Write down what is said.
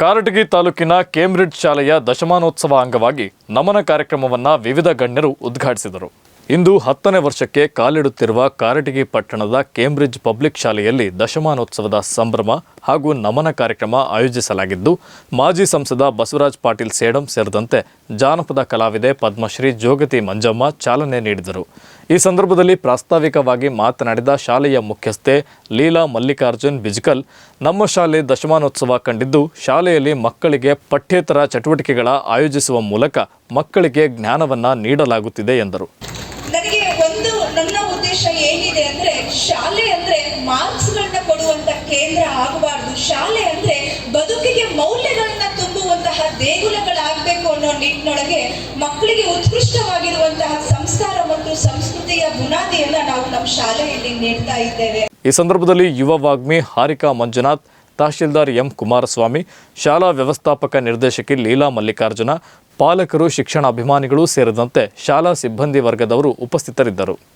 ಕಾರಟಗಿ ತಾಲೂಕಿನ ಕೇಂಬ್ರಿಡ್ಜ್ ಶಾಲೆಯ ದಶಮಾನೋತ್ಸವ ಅಂಗವಾಗಿ ನಮನ ಕಾರ್ಯಕ್ರಮವನ್ನು ವಿವಿಧ ಗಣ್ಯರು ಉದ್ಘಾಟಿಸಿದರು. ಇಂದು ಹತ್ತನೇ ವರ್ಷಕ್ಕೆ ಕಾಲಿಡುತ್ತಿರುವ ಕಾರಟಗಿ ಪಟ್ಟಣದ ಕೇಂಬ್ರಿಡ್ಜ್ ಪಬ್ಲಿಕ್ ಶಾಲೆಯಲ್ಲಿ ದಶಮಾನೋತ್ಸವದ ಸಂಭ್ರಮ ಹಾಗೂ ನಮನ ಕಾರ್ಯಕ್ರಮ ಆಯೋಜಿಸಲಾಗಿದ್ದು, ಮಾಜಿ ಸಂಸದ ಬಸವರಾಜ್ ಪಾಟೀಲ್ ಸೇಡಂ ಸೇರಿದಂತೆ ಜಾನಪದ ಕಲಾವಿದೆ ಪದ್ಮಶ್ರೀ ಜೋಗತಿ ಮಂಜಮ್ಮ ಚಾಲನೆ ನೀಡಿದರು. ಈ ಸಂದರ್ಭದಲ್ಲಿ ಪ್ರಾಸ್ತಾವಿಕವಾಗಿ ಮಾತನಾಡಿದ ಶಾಲೆಯ ಮುಖ್ಯಸ್ಥೆ ಲೀಲಾ ಮಲ್ಲಿಕಾರ್ಜುನ್ ಬಿಜ್ಕಲ್, ನಮ್ಮ ಶಾಲೆ ದಶಮಾನೋತ್ಸವ ಕಂಡಿದ್ದು, ಶಾಲೆಯಲ್ಲಿ ಮಕ್ಕಳಿಗೆ ಪಠ್ಯೇತರ ಚಟುವಟಿಕೆಗಳ ಆಯೋಜಿಸುವ ಮೂಲಕ ಮಕ್ಕಳಿಗೆ ಜ್ಞಾನವನ್ನು ನೀಡಲಾಗುತ್ತಿದೆ ಎಂದರು. ನನಗೆ ಒಂದು ನನ್ನ ಉದ್ದೇಶ ಏನಿದೆ ಅಂದ್ರೆ ಶಾಲೆ ಅಂದ್ರೆ ಮಾರ್ಕ್ಸ್ಗಳನ್ನ ಕೊಡುವಂತ ಕೇಂದ್ರ ಆಗಬಾರ್ದು. ಶಾಲೆ ಅಂದ್ರೆ ಬದುಕಿಗೆ ಮೌಲ್ಯಗಳನ್ನ ತುಂಬುವಂತಹ ದೇಗುಲಗಳಾಗಬೇಕು ಅನ್ನೋ ನಿಟ್ಟಿನೊಳಗೆ ಮಕ್ಕಳಿಗೆ ಉತ್ಕೃಷ್ಟವಾಗಿರುವಂತಹ ಸಂಸ್ಕಾರ ಮತ್ತು ಸಂಸ್ಕೃತಿಯ ಬುನಾದಿಯನ್ನ ನಾವು ನಮ್ಮ ಶಾಲೆಯಲ್ಲಿ ನೀಡ್ತಾ ಇದ್ದೇವೆ. ಈ ಸಂದರ್ಭದಲ್ಲಿ ಯುವ ವಾಗ್ಮಿ ಹಾರಿಕಾ ಮಂಜುನಾಥ್ ತಹಶೀಲ್ದಾರ್ ಎಂ ಕುಮಾರಸ್ವಾಮಿ, ಶಾಲಾ ವ್ಯವಸ್ಥಾಪಕ ನಿರ್ದೇಶಕಿ ಲೀಲಾ ಮಲ್ಲಿಕಾರ್ಜುನ, ಪಾಲಕರು ಶಿಕ್ಷಣ ಅಭಿಮಾನಿಗಳು ಸೇರಿದಂತೆ ಶಾಲಾ ಸಿಬ್ಬಂದಿ ವರ್ಗದವರು ಉಪಸ್ಥಿತರಿದ್ದರು.